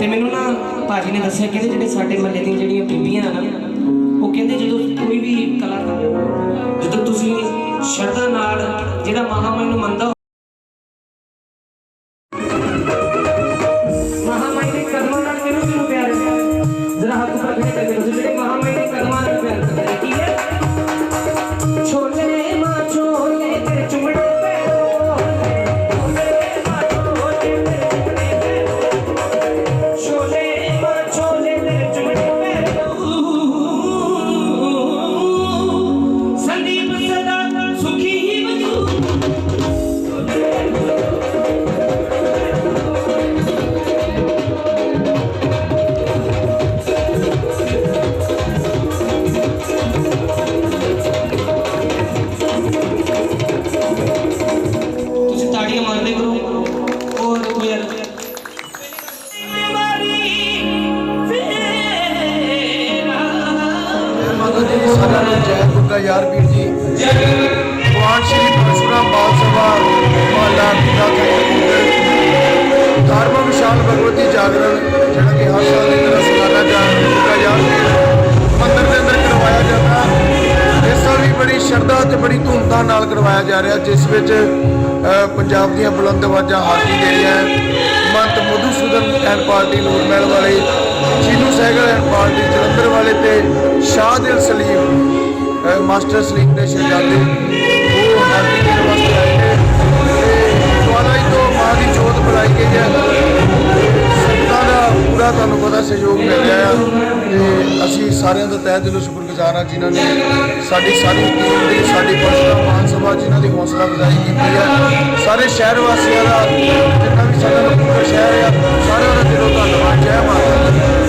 ਤੇ ਮੈਨੂੰ ਨਾ ਭਾਜੀ ਨੇ ਦੱਸਿਆ, ਕਹਿੰਦੇ ਜਿਹੜੇ ਸਾਡੇ ਮਹੱਲੇ ਦੀਆਂ ਜਿਹੜੀਆਂ ਬੀਬੀਆਂ ਆ ਨਾ, ਉਹ ਕਹਿੰਦੇ ਜਦੋਂ ਕੋਈ ਵੀ ਕਲਾਕਾਰ ਜਦੋਂ ਤੁਸੀਂ ਸ਼ਰਧਾ ਨਾਲ ਜਿਹੜਾ ਮਹਾਮਾਈ ਨੂੰ ਮੰਨਦਾ ਸਾਰਿਆਂ ਨੂੰ ਜੈ ਦੁਰਗਾ ਯਾਰ ਵੀਰ ਜੀ ਭਗਵਾਨ ਸ਼੍ਰੀ ਪਰਸ਼ੁਰਾਮ ਬਾਲ ਸਭਾ ਮਹੱਲਾ ਪੀੜਾ ਧਰਮ ਵਿਸ਼ਾਲ ਭਗਵਤੀ ਜਾਗਰਣ ਜਿਹੜਾ ਕਿ ਹਰ ਸਾਲ ਦੀ ਤਰ੍ਹਾਂ ਸਾਲਾਨਾ ਜਾਗਰਣ ਦੁਰਗਾ ਯਾਰ ਵੀਰ ਦੇ ਅੰਦਰ ਕਰਵਾਇਆ ਜਾਂਦਾ ਇਸ ਸਾਲ ਵੀ ਬੜੀ ਸ਼ਰਧਾ ਤੇ ਬੜੀ ਧੂਮਧਾਮ ਨਾਲ ਕਰਵਾਇਆ ਜਾ ਰਿਹਾ, ਜਿਸ ਵਿੱਚ ਪੰਜਾਬ ਦੀਆਂ ਬੁਲੰਦ ਆਵਾਜ਼ਾਂ ਹਾਜ਼ਰੀ ਦੇ ਰਹੀਆਂ ਮੰਤ ਮਧੂਸੂਦਨ ਐਂਡ ਪਾਰਟੀ ਨੂਰਮਹਿਲ ਵਾਲੇ ਚੀਨੂ ਐਂਡ ਪਾਰਟੀ ਜਲੰਧਰ ਵਾਲੇ ਤੇ ਸ਼ਾਹਦਿਲ ਸਲੀਮ ਮਾਸਟਰ ਸਲੀਮ ਦੇ ਸ਼ਹਿਜ਼ਾਦੇ ਉਹ ਹਾਜ਼ਰੀ ਦੇਣ ਵਾਸਤੇ ਆਏ ਨੇ। ਦੁਆਰਾ ਹੀ ਤੋਂ ਮਾਂ ਦੀ ਜੋਤ ਬੁਲਾਈ ਗਈ ਹੈ। ਸੰਗਤਾਂ ਦਾ ਪੂਰਾ ਤੁਹਾਨੂੰ ਪਤਾ ਸਹਿਯੋਗ ਮਿਲ ਰਿਹਾ ਆ। ਤੇ ਅਸੀਂ ਸਾਰਿਆਂ ਦਾ ਤਹਿ ਦਿਲੋਂ ਸ਼ੁਕਰਗੁਜ਼ਾਰ ਹਾਂ ਜਿਨ੍ਹਾਂ ਨੇ ਸਾਡੀ ਸਾਰੀ ਟੀਮ ਦੀ, ਸਾਡੀ ਪਰਸਨਲ ਮਾਨ ਸਭਾ ਜਿਨ੍ਹਾਂ ਦੀ ਹੌਸਲਾ ਅਫਜ਼ਾਈ ਕੀਤੀ ਹੈ। ਸਾਰੇ ਸ਼ਹਿਰ ਵਾਸੀਆਂ ਦਾ ਜਿੰਨਾ ਵੀ